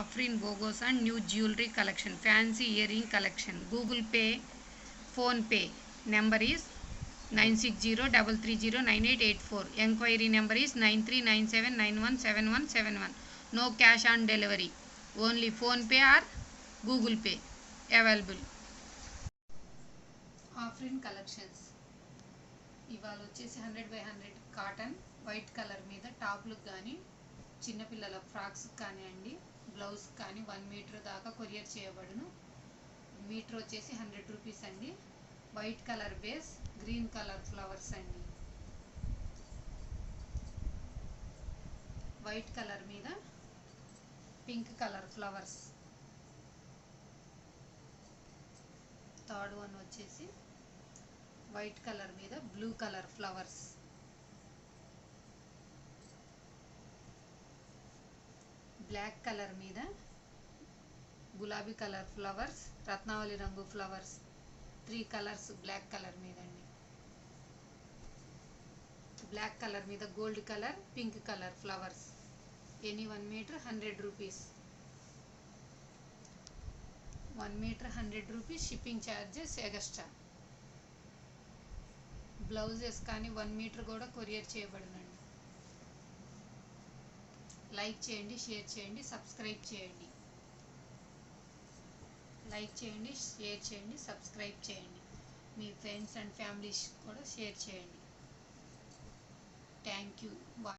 Afrin బోగోస్ and new jewellery collection. Fancy ear ring collection. Google Pay PhonePe number is nine six zero double three zero nine eight eight four. Enquiry number is nine three nine seven nine one seven one seven one. No cash on delivery. Only PhonePe or Google Pay available. Afrin collections. ఇవాళ వచ్చేసి hundred by hundred cotton white colour మీద టాప్లకు కానీ చిన్నపిల్లల frocks కానివ్వండి blouse కానీ one metre దాకా courier చేయబడును. మీటర్ వచ్చేసి హండ్రెడ్ రూపీస్ అండి. White colour base green colour flowers అండి. వైట్ కలర్ మీద pink colour flowers. Third one వచ్చేసి వైట్ కలర్ మీద blue colour flowers. Black colour మీద గులాబీ కలర్ ఫ్లవర్స్ రత్నావళి రంగు flowers three colours black colour మీద అండి. బ్లాక్ కలర్ మీద gold colour pink colour flowers. Any one metre hundred rupees. One metre hundred rupees shipping charges extra. Blouses కానీ one metre కూడా courier చేయబడునండి like చేయండి share చేయండి subscribe చేయండి. Like చేయండి share చేయండి సబ్స్క్రైబ్ చేయండి. మీ ఫ్రెండ్స్ అండ్ ఫ్యామిలీస్ కూడా షేర్ చేయండి. Thank you.